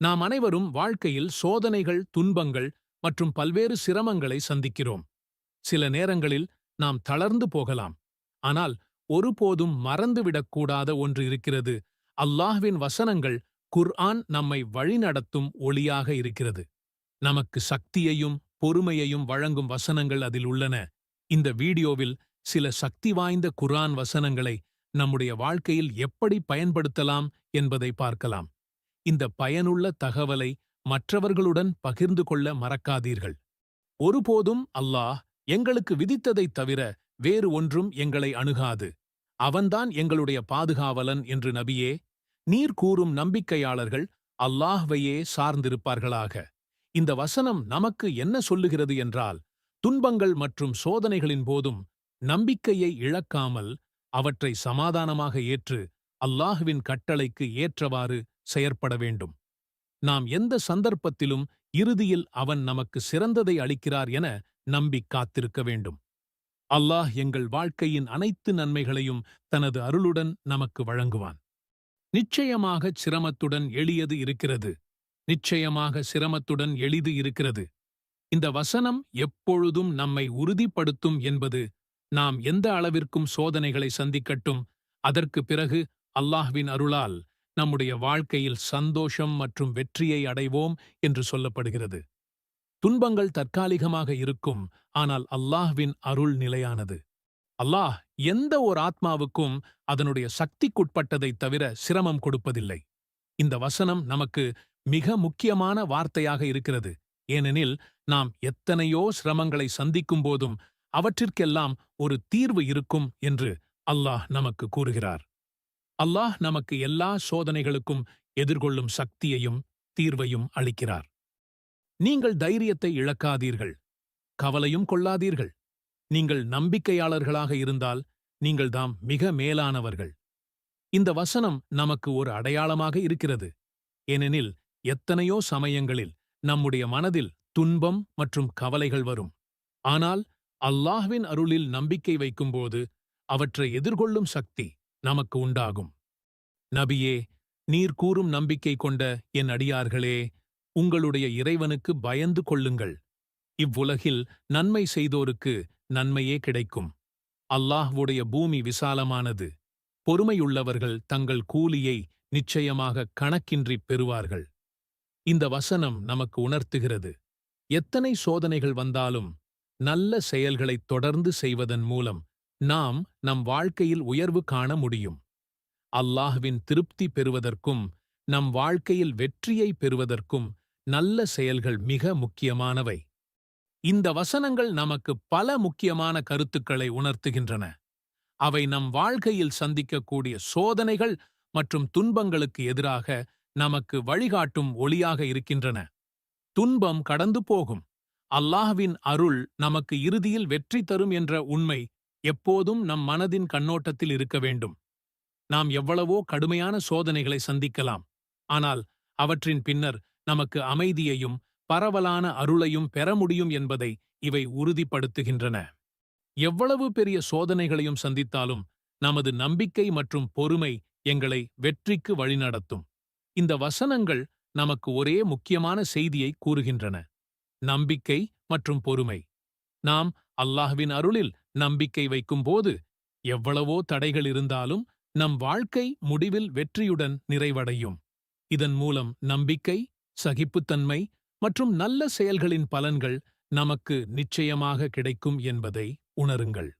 நாம் அனைவரும் வாழ்க்கையில் சோதனைகள் துன்பங்கள் மற்றும் பல்வேறு சிரமங்களை சந்திக்கிறோம். சில நேரங்களில் நாம் தளர்ந்து போகலாம். ஆனால் ஒருபோதும் மறந்துவிடக்கூடாத ஒன்று இருக்கிறது. அல்லாஹ்வின் வசனங்கள் குர்ஆன் நம்மை வழிநடத்தும் ஒளியாக இருக்கிறது. நமக்கு சக்தியையும் பொறுமையையும் வழங்கும் வசனங்கள் அதில் உள்ளன. இந்த வீடியோவில் சில சக்தி வாய்ந்த குர்ஆன் வசனங்களை நம்முடைய வாழ்க்கையில் எப்படி பயன்படுத்தலாம் என்பதை பார்க்கலாம். இந்த பயனுள்ள தகவலை மற்றவர்களுடன் பகிர்ந்து கொள்ள மறக்காதீர்கள். ஒருபோதும் அல்லாஹ் எங்களுக்கு விதித்ததைத் தவிர வேறு ஒன்றும் எங்களை அணுகாது. அவன்தான் எங்களுடைய பாதுகாவலன் என்று நபியே நீர் கூறும் நம்பிக்கையாளர்கள் அல்லாஹ்வையே சார்ந்திருப்பார்களாக. இந்த வசனம் நமக்கு என்ன சொல்லுகிறது என்றால் துன்பங்கள் மற்றும் சோதனைகளின் போதும் நம்பிக்கையை இழக்காமல் அவற்றை சமாதானமாக ஏற்று அல்லாஹுவின் கட்டளைக்கு ஏற்றவாறு செயற்பட வேண்டும். நாம் எந்த சந்தர்ப்பத்திலும் இறுதியில் அவன் நமக்கு சிறந்ததை அளிக்கிறார் என நம்பி காத்திருக்க வேண்டும். அல்லாஹ் எங்கள் வாழ்க்கையின் அனைத்து நன்மைகளையும் தனது அருளுடன் நமக்கு வழங்குவான். நிச்சயமாக சிரமத்துடன் எளியது இருக்கிறது. நிச்சயமாக சிரமத்துடன் எளிது இருக்கிறது. இந்த வசனம் எப்பொழுதும் நம்மை உறுதிப்படுத்தும் என்பது நாம் எந்த அளவிற்கும் சோதனைகளை சந்திக்கட்டும் அதற்கு பிறகு அல்லாஹ்வின் அருளால் நம்முடைய வாழ்க்கையில் சந்தோஷம் மற்றும் வெற்றியை அடைவோம் என்று சொல்லப்படுகிறது. துன்பங்கள் தற்காலிகமாக இருக்கும் ஆனால் அல்லாஹ்வின் அருள் நிலையானது. அல்லாஹ் எந்த ஓர் ஆத்மாவுக்கும் அதனுடைய சக்திக்குட்பட்டதைத் தவிர சிரமம் கொடுப்பதில்லை. இந்த வசனம் நமக்கு மிக முக்கியமான வார்த்தையாக இருக்கிறது. ஏனெனில் நாம் எத்தனையோ சிரமங்களை சந்திக்கும் போதும் அவற்றிற்கெல்லாம் ஒரு தீர்வு இருக்கும் என்று அல்லாஹ் நமக்கு கூறுகிறார். அல்லாஹ் நமக்கு எல்லா சோதனைகளுக்கும் எதிர்கொள்ளும் சக்தியையும் தீர்வையும் அளிக்கிறார். நீங்கள் தைரியத்தை இழக்காதீர்கள். கவலையும் கொள்ளாதீர்கள். நீங்கள் நம்பிக்கையாளர்களாக இருந்தால் நீங்கள் தாம் மிக மேலானவர்கள். இந்த வசனம் நமக்கு ஒரு அடையாளமாக இருக்கிறது. ஏனெனில் எத்தனையோ சமயங்களில் நம்முடைய மனதில் துன்பம் மற்றும் கவலைகள் வரும். ஆனால் அல்லாஹ்வின் அருளில் நம்பிக்கை வைக்கும்போது அவற்றை எதிர்கொள்ளும் சக்தி நமக்கு உண்டாகும். நபியே நீர் கூறும் நம்பிக்கை கொண்ட என் அடியார்களே உங்களுடைய இறைவனுக்கு பயந்து கொள்ளுங்கள். இவ்வுலகில் நன்மை செய்தோருக்கு நன்மையே கிடைக்கும். அல்லாஹ்வுடைய பூமி விசாலமானது. பொறுமையுள்ளவர்கள் தங்கள் கூலியை நிச்சயமாக கணக்கின்றிப் பெறுவார்கள். இந்த வசனம் நமக்கு உணர்த்துகிறது. எத்தனை சோதனைகள் வந்தாலும் நல்ல செயல்களைத் தொடர்ந்து செய்வதன் மூலம் நாம் நம் வாழ்க்கையில் உயர்வு காண முடியும். அல்லாஹ்வின் திருப்தி பெறுவதற்கும் நம் வாழ்க்கையில் வெற்றியை பெறுவதற்கும் நல்ல செயல்கள் மிக முக்கியமானவை. இந்த வசனங்கள் நமக்கு பல முக்கியமான கருத்துக்களை உணர்த்துகின்றன. அவை நம் வாழ்க்கையில் சந்திக்கக்கூடிய சோதனைகள் மற்றும் துன்பங்களுக்கு எதிராக நமக்கு வழிகாட்டும் ஒளியாக இருக்கின்றன. துன்பம் கடந்து போகும். அல்லாஹ்வின் அருள் நமக்கு இறுதியில் வெற்றி தரும் என்ற உண்மை எப்போதும் நம் மனதின் கண்ணோட்டத்தில் இருக்க வேண்டும். நாம் எவ்வளவோ கடுமையான சோதனைகளை சந்திக்கலாம். ஆனால் அவற்றின் பின்னர் நமக்கு அமைதியையும் பரவலான அருளையும் பெற முடியும் என்பதை இவை உறுதிப்படுத்துகின்றன. எவ்வளவு பெரிய சோதனைகளையும் சந்தித்தாலும் நமது நம்பிக்கை மற்றும் பொறுமை எங்களை வெற்றிக்கு வழிநடத்தும். இந்த வசனங்கள் நமக்கு ஒரே முக்கியமான செய்தியை கூறுகின்றன. நம்பிக்கை மற்றும் பொறுமை. நாம் அல்லாஹ்வின் அருளில் நம்பிக்கை வைக்கும்போது எவ்வளவோ தடைகள் இருந்தாலும் நம் வாழ்க்கை முடிவில் வெற்றியுடன் நிறைவடையும். இதன் மூலம் நம்பிக்கை சகிப்புத்தன்மை மற்றும் நல்ல செயல்களின் பலன்கள் நமக்கு நிச்சயமாக கிடைக்கும் என்பதை உணருங்கள்.